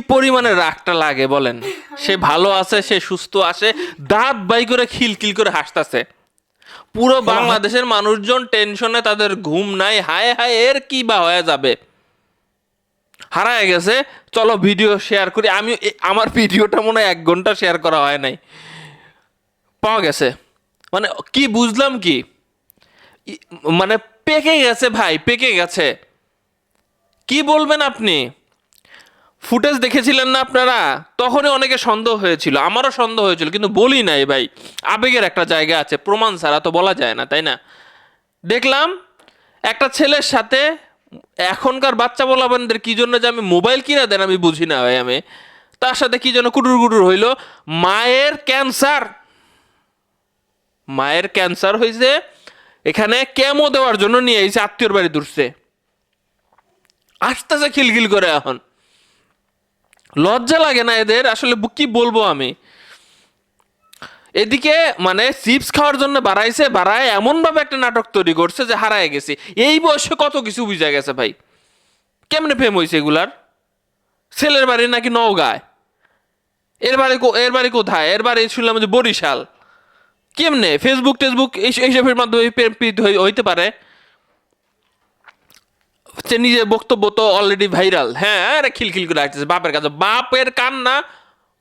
পরিমাণে রাগটা লাগে বলেন। সে ভালো আছে সে সুস্থ আছে দাঁত বাই করে খিলখিল করে হাসতাছে। পুরো বাংলাদেশের মানুষজন টেনশনে তাদের ঘুম নাই হায় হায় এর কি বা হয়ে যাবে? হারায় গেছে চলো ভিডিও শেয়ার করি। আমি আমার ভিডিওটা মনে হয় এক ঘণ্টা শেয়ার করা হয় নাই। পাওয়া গেছে। মানে কি বুঝলাম কি? মানে পেকে গেছে ভাই পেকে গেছে। কি বলবেন আপনি? ফুটেজ দেখেছিলেন না আপনারা? তখনই অনেকে সন্দেহ হয়েছিল, আমারও সন্দেহ হয়েছিল, কিন্তু বলি নাই ভাই, আবেগের একটা জায়গা আছে, প্রমাণ ছাড়া তো বলা যায় না, তাই না? দেখলাম, একটা ছেলের সাথে এখনকার বাচ্চা বলাবানদের কি জন্য যে আমি মোবাইল কিনা দেন আমি বুঝি না ভাই আমি। তার সাথে কি যেন কুটুর কুটুর হইল, মায়ের ক্যান্সার। মায়ের ক্যান্সার হয়েছে এখানে কেমো দেওয়ার জন্য নিয়ে এসে আত্মীয়র বাড়ি দূরছে আসতেছে খিলখিল করে এখন। লজ্জা লাগে না এদের? আসলে কি বলব আমি? এদিকে মানে চিপস খাওয়ার জন্য বাড়াইছে, বাড়ায় এমন ভাবে একটা নাটক তৈরি করছে যে হারায় গেছে। এই বয়সে কত কিছু বুঝা গেছে ভাই। কেমনে প্রেম হয়েছে এগুলার? ছেলের বাড়ি নাকি নওগাঁয়? এর বাড়ি এর বাড়ি কোথায়? এর বাড়ি শুনলাম যে বরিশাল। কেমনে? ফেসবুক টেসবুক এইসবের মাধ্যমে প্রেম হইতে পারে? সে নিজের বক্তব্য তো অলরেডি ভাইরাল হ্যাঁ আরে খিলখিল করে আসতেছে বাপের কাছে। বাপের কান্না,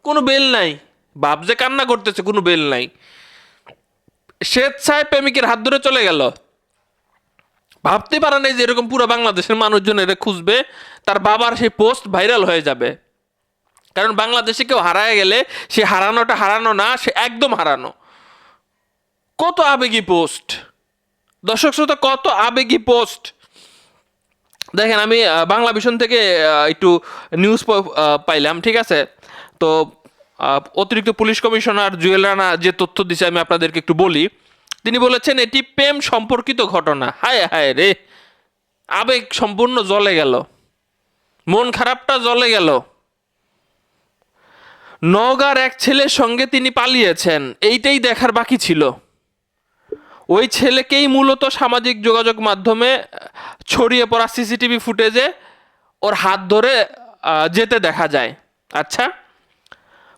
কোনো বেল নাই। বাপ যে কান্না করতেছে, কোনো বেল নাই। স্বেচ্ছায় প্রেমিকের হাত ধরে চলে গেল। ভাবতে পারে নাই যে এরকম পুরো বাংলাদেশের মানুষজন এরা খুঁজবে, তার বাবার সেই পোস্ট ভাইরাল হয়ে যাবে। কারণ বাংলাদেশে কেউ হারায় গেলে, সে হারানোটা হারানো না, সে একদম হারানো। কত আবেগী পোস্ট। দর্শক শ্রোতা, কত আবেগী পোস্ট। দেখেন, আমি বাংলা ভিশন থেকে একটু নিউজ পাইলাম, ঠিক আছে? তো অতিরিক্ত পুলিশ কমিশনার জুয়েল রানা যে তথ্য দিছে, আমি আপনাদেরকে একটু বলি। তিনি বলেছেন, এটি প্রেম সম্পর্কিত ঘটনা। হায় হায় রে! আবেগ সম্পূর্ণ জলে গেল। মন খারাপটা জলে গেল। নওগাঁর এক ছেলের সঙ্গে তিনি পালিয়েছেন। এইটাই দেখার বাকি ছিল। ওই ছেলেকেই মূলত সামাজিক যোগাযোগ মাধ্যমে ছড়িয়ে পড়া সিসিটিভি ফুটেজে ওর হাত ধরে যেতে দেখা যায়। আচ্ছা।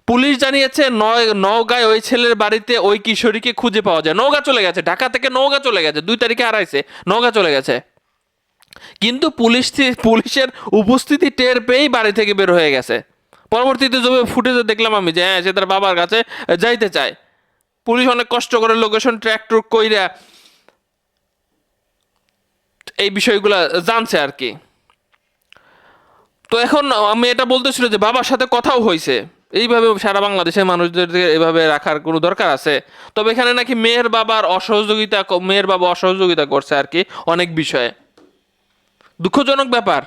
পুলিশ জানিয়েছে, নয়, নওগাঁয় ওই ছেলের বাড়িতে ওই কিশোরীকে খুঁজে পাওয়া যায়। নওগাঁ চলে গেছে। ঢাকা থেকে নওগাঁ চলে গেছে। দুই তারিখে হারাইছে। নওগাঁ চলে গেছে। কিন্তু পুলিশ পুলিশের উপস্থিতি টের পেয়েই বাড়ি থেকে বের হয়ে গেছে। পরবর্তীতে যবে ফুটেজে দেখলাম আমি যে হ্যাঁ সে তার বাবার কাছে যাইতে চায়। পুলিশ অনেক কষ্ট করে লোকেশন ট্র্যাক ট্রুক কইরা এই বিষয়গুলো জানছে আর কি তো এখন আমি এটা বলতেছিল যে বাবার সাথে কথাও হয়েছে এইভাবে সারা বাংলাদেশের মানুষদেরকে এভাবে রাখার কোনো দরকার আছে? তবে এখানে নাকি মেয়ের বাবার অসহযোগিতা মেয়ের বাবা অসহযোগিতা করছে আর কি অনেক বিষয়ে। দুঃখজনক ব্যাপার।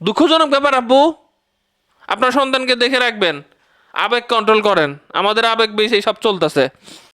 দুঃখজনক ব্যাপার, আব্বু। আপনার সন্তানকে দেখে রাখবেন। আবেগ কন্ট্রোল করেন। আমাদের আবেগ বেশি সব চলতেছে।